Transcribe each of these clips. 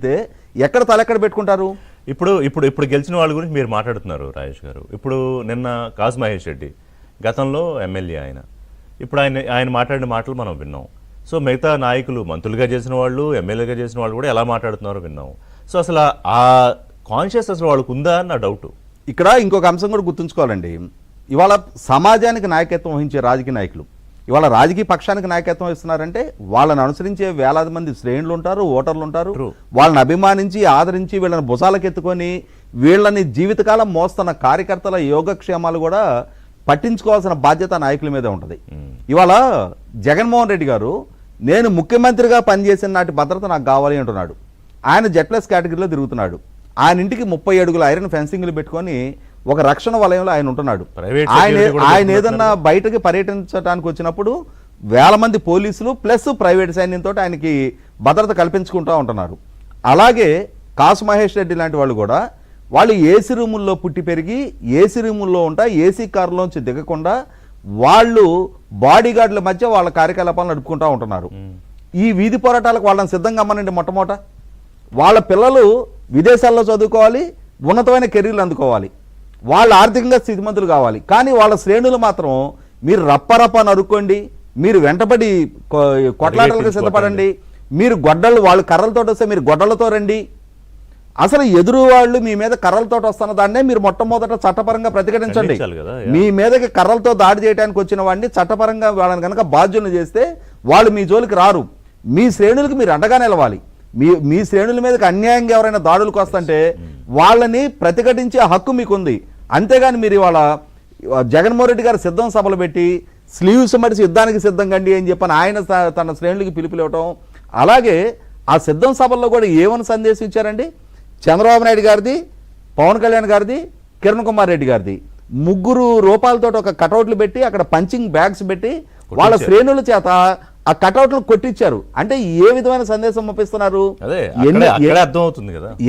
అయితే ఎక్కడ తలెక్కడ పెట్టుకుంటారు? ఇప్పుడు ఇప్పుడు ఇప్పుడు గెలిచిన వాళ్ళ గురించి మీరు మాట్లాడుతున్నారు రాజేష్ గారు. ఇప్పుడు నిన్న కాసు మహేష్ రెడ్డి గతంలో ఎమ్మెల్యే ఆయన. ఇప్పుడు ఆయన ఆయన మాట్లాడిన మాటలు మనం విన్నాం. సో మిగతా నాయకులు మంత్రులుగా చేసిన వాళ్ళు ఎమ్మెల్యేగా చేసిన వాళ్ళు కూడా ఎలా మాట్లాడుతున్నారో విన్నాం. సో అసలు ఆ కాన్షియస్ అసలు వాళ్ళకు ఉందా నా డౌట్. ఇక్కడ ఇంకొక అంశం కూడా గుర్తుంచుకోవాలండి. ఇవాళ సమాజానికి నాయకత్వం వహించే రాజకీయ నాయకులు ఇవాళ రాజకీయ పక్షానికి నాయకత్వం ఇస్తున్నారంటే వాళ్ళని అనుసరించే వేలాది మంది శ్రేణులు ఉంటారు ఓటర్లు ఉంటారు. వాళ్ళని అభిమానించి ఆదరించి వీళ్ళని భుజాలకెత్తుకొని వీళ్ళని జీవితకాలం మోస్తున్న కార్యకర్తల యోగక్షేమాలు కూడా పట్టించుకోవాల్సిన బాధ్యత నాయకుల మీదే ఉంటుంది. ఇవాళ జగన్మోహన్ రెడ్డి గారు నేను ముఖ్యమంత్రిగా పనిచేసిన నాటి భద్రత నాకు కావాలి అంటున్నాడు. ఆయన జెట్లెస్ కేటగిరీలో తిరుగుతున్నాడు. ఆయన ఇంటికి ముప్పై అడుగుల ఐరన్ ఫెన్సింగ్లు పెట్టుకొని ఒక రక్షణ వలయంలో ఆయన ఉంటున్నాడు. ఆయన ఆయన. ఏదన్నా బయటకి పర్యటించడానికి వచ్చినప్పుడు వేల మంది పోలీసులు ప్లస్ ప్రైవేట్ సైన్యంతో ఆయనకి భద్రత కల్పించుకుంటూ ఉంటున్నారు. అలాగే కాసు మహేష్ రెడ్డి లాంటి వాళ్ళు కూడా వాళ్ళు ఏసీ రూముల్లో పుట్టి పెరిగి ఏసీ రూముల్లో ఉంటా ఏసీ కారులోంచి దిగకుండా వాళ్ళు బాడీ గార్డుల మధ్య వాళ్ళ కార్యకలాపాలు నడుపుకుంటూ ఉంటున్నారు. ఈ వీధి పోరాటాలకు వాళ్ళని సిద్ధంగా అమ్మనండి మొట్టమొదట. వాళ్ళ పిల్లలు విదేశాల్లో చదువుకోవాలి ఉన్నతమైన కెరీర్లు అందుకోవాలి. వాళ్ళు ఆర్థికంగా స్థితిమంతులు కావాలి. కానీ వాళ్ళ శ్రేణులు మాత్రం మీరు రప్పరప్ప నరుక్కోండి మీరు వెంటబడి కొ- కొట్లాటలకు సిద్ధపడండి మీరు గొడ్డళ్ళు వాళ్ళు కర్రలతో వస్తే మీరు గొడ్డలతో రండి. అసలు ఎదురు వాళ్ళు మీ మీద కర్రలతో వస్తున్న దాన్నే మీరు మొట్టమొదట చట్టపరంగా ప్రతిఘటించండి. మీ మీదకి కర్రలతో దాడి చేయడానికి వచ్చిన వాడిని చట్టపరంగా వాళ్ళని కనుక బాధ్యులను చేస్తే వాళ్ళు మీ జోలికి రారు. మీ శ్రేణులకు మీరు అండగా నిలవాలి. మీ మీ శ్రేణుల మీదకి అన్యాయంగా ఎవరైనా దాడులకు వస్తుంటే వాళ్ళని ప్రతిఘటించే హక్కు మీకుంది. అంతేగాని మీరు ఇవాళ జగన్మోహన్ రెడ్డి గారు సిద్ధం సభలు పెట్టి స్లీవ్స్ మడిసి యుద్ధానికి సిద్ధం కండి అని చెప్పని ఆయన తన శ్రేణులకి పిలుపులు ఇవ్వటం అలాగే ఆ సిద్ధం సభల్లో కూడా ఏమని సందేశం ఇచ్చారండి చంద్రబాబు నాయుడు గారిది పవన్ కళ్యాణ్ గారిది కిరణ్ కుమార్ రెడ్డి గారిది. ముగ్గురు రూపాయలతో ఒక కటౌట్లు పెట్టి అక్కడ పంచింగ్ బ్యాగ్స్ పెట్టి వాళ్ళ. శ్రేణుల చేత ఆ కటౌట్లు కొట్టించారు. అంటే ఏ విధమైన సందేశం పంపిస్తున్నారు?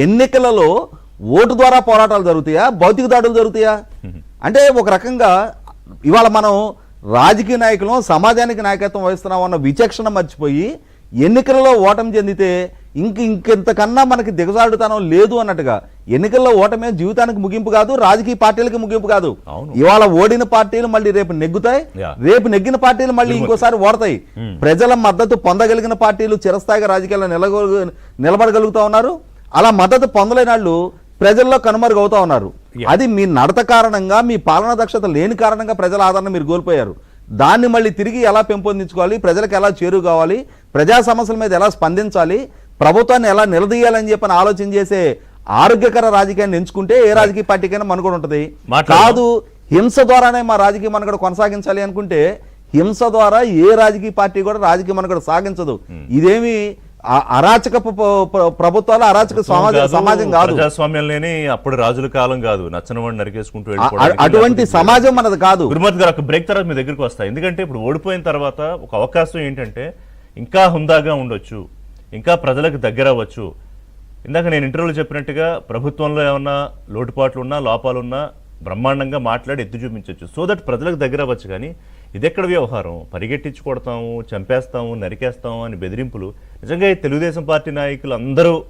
ఎన్నికలలో ఓటు ద్వారా పోరాటాలు జరుగుతాయా? భౌతిక దాడులు జరుగుతాయా? అంటే ఒక రకంగా ఇవాళ మనం రాజకీయ నాయకులు సమాజానికి నాయకత్వం వహిస్తున్నాం అన్న విచక్షణ మర్చిపోయి ఎన్నికలలో ఓటమి చెందితే ఇంక ఇంకెంతకన్నా మనకి దిగజాడుతనం లేదు అన్నట్టుగా ఎన్నికల్లో ఓటమే జీవితానికి ముగింపు కాదు రాజకీయ పార్టీలకి ముగింపు కాదు. ఇవాళ ఓడిన పార్టీలు మళ్ళీ రేపు నెగ్గుతాయి. రేపు నెగ్గిన పార్టీలు మళ్ళీ ఇంకోసారి ఓడతాయి. ప్రజల మద్దతు పొందగలిగిన పార్టీలు చిరస్థాయిగా రాజకీయాల్లో నిలగ నిలబడగలుగుతా ఉన్నారు. అలా మద్దతు పొందలేని వాళ్ళు ప్రజల్లో కనుమరుగవుతా ఉన్నారు. అది మీ నడత కారణంగా మీ పాలనా దక్షత లేని కారణంగా ప్రజల ఆదరణ మీరు కోల్పోయారు. దాన్ని మళ్ళీ తిరిగి ఎలా పెంపొందించుకోవాలి? ప్రజలకు ఎలా చేరువ కావాలి? ప్రజా సమస్యల మీద ఎలా స్పందించాలి? ప్రభుత్వాన్ని ఎలా నిలదీయాలని చెప్పని ఆలోచన చేసే ఆరోగ్యకర రాజకీయాన్ని ఎంచుకుంటే ఏ రాజకీయ పార్టీకైనా మనుగడ ఉంటుంది. కాదు హింస ద్వారానే మా రాజకీయ మనుగడ కొనసాగించాలి అనుకుంటే హింస ద్వారా ఏ రాజకీయ పార్టీ కూడా రాజకీయ మనుగడ సాగించదు. ఇదేమి అ- అరాచక ప్రభుత్వాలు అరాచక సమాజ కాదు, సమాజం కాదు. ప్రజాస్వామ్యం లేని అప్పుడు రాజుల కాలం కాదు. నచ్చని వాడిని నరికేసుకుంటూ అటువంటి సమాజం మనది కాదు. గురుమతి గారు ఒక బ్రేక్ తర్వాత మీ దగ్గరికి వస్తాయి ఎందుకంటే ఇప్పుడు ఓడిపోయిన తర్వాత ఒక అవకాశం ఏంటంటే ఇంకా హుందాగా ఉండొచ్చు ఇంకా ప్రజలకు దగ్గర అవ్వచ్చు. ఇందాక నేను ఇంటర్వ్యూలో చెప్పినట్టుగా ప్రభుత్వంలో ఏమన్నా లోటుపాట్లు ఉన్నా లోపాలు ఉన్నా బ్రహ్మాండంగా మాట్లాడి ఎత్తి చూపించవచ్చు సో దట్ ప్రజలకు దగ్గర అవ్వచ్చు కానీ ఇదెక్కడ వ్యవహారం? పరిగెట్టించి కొడతాము చంపేస్తాము నరికేస్తాము అని బెదిరింపులు. నిజంగా ఈ తెలుగుదేశం పార్టీ నాయకులు అందరూ